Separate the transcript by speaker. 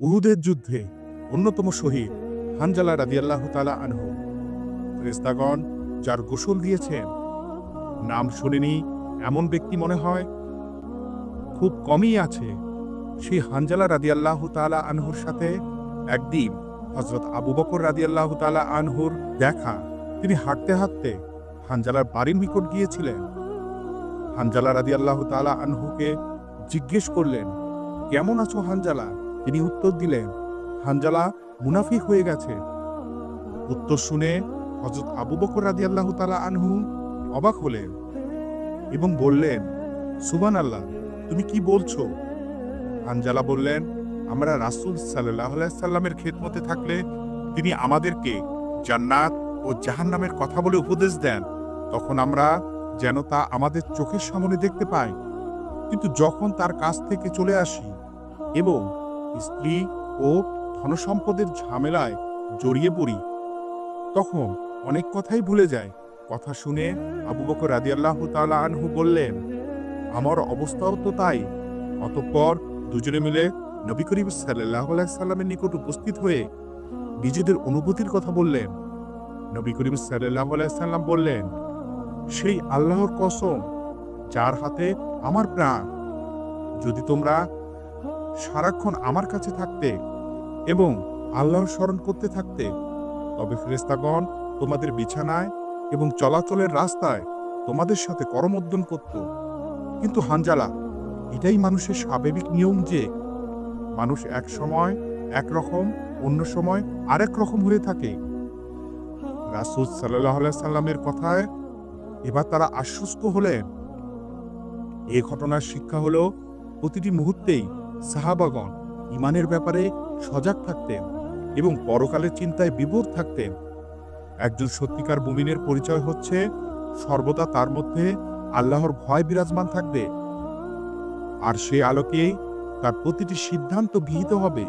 Speaker 1: উহুদের যুদ্ধে অন্যতম শহীদ হানজালা রাদিয়াল্লাহু তাআলা আনহু। ফেরেশতাগণ যার গোসল দিয়েছেন, নাম শুনিনি, এমন ব্যক্তি মনে হয়? খুব কমই আছে। সেই হানজালা রাদিয়াল্লাহু তাআলা আনহুর সাথে একদিন হজরত আবু বকর রাদিয়াল্লাহু তাআলা আনহুর দেখা। তিনি হাঁটতে হাঁটতে হানজালার বাড়ির নিকট গিয়েছিলেন। হানজালা রাদিয়াল্লাহু তালা আনহুকে জিজ্ঞেস করলেন, কেমন আছো হানজালা? তিনি উত্তর দিলেন, হানজালা মুনাফিক হয়ে গেছে। উত্তর শুনে হজরত আবু বকর রাদিয়াল্লাহু তালা আনহু অবাক হলেন এবং বললেন সুবান আল্লাহ তুমি কি বলছো? হানজালা বললেন, আমরা রাসূল আলাইহি সাল্লামের খেদমতে থাকলে তিনি আমাদেরকে জান্নাত ও জাহান্নামের কথা বলে উপদেশ দেন। তখন আমরা যেন তা আমাদের চোখের সামনে দেখতে পাই। কিন্তু যখন তার কাছ থেকে চলে আসি এবং স্ত্রী ও ধনসম্পদের ঝামেলায় জড়িয়ে পড়ি। তখন অনেক কথাই ভুলে যায় কথা শুনে আবু বকর রাদিয়াল্লাহু তাআলা আনহু বললেন, আমার অবস্থাও তো তাই। অতঃপর দুজনে মিলে নবী করিম আলাইহি সাল্লামের নিকট উপস্থিত হয়ে নিজেদের অনুভূতির কথা বললেন। নবী করিম আলাইহি সাল্লাম বললেন, সেই আল্লাহর কসম, যার হাতে আমার প্রাণ, যদি তোমরা সারাক্ষণ আমার কাছে থাকতে এবং আল্লাহর স্মরণ করতে থাকতে, তবে ফেরেস্তাগণ তোমাদের বিছানায় এবং চলাচলের রাস্তায় তোমাদের সাথে করমর্দন করত। কিন্তু হানজালা, এটাই মানুষের স্বাভাবিক নিয়ম যে, মানুষ এক সময় এক রকম, অন্য সময় আরেক রকম হয়ে থাকে। রাসুল সাল্লাহ সাল্লামের কথায় এবার তারা আশ্বস্ত হলেন। এ ঘটনার শিক্ষা হলো, প্রতিটি মুহূর্তেই সাহাবাগণ ইমানের ব্যাপারে সজাগ থাকতেন এবং পরকালের চিন্তায় বিভোর থাকতেন। একজন সত্যিকার মুমিনের পরিচয় হচ্ছে, সর্বদা তার মধ্যে আল্লাহর ভয় বিরাজমান থাকবে। আর সে আলোকেই তার প্রতিটি সিদ্ধান্ত বিহিত হবে।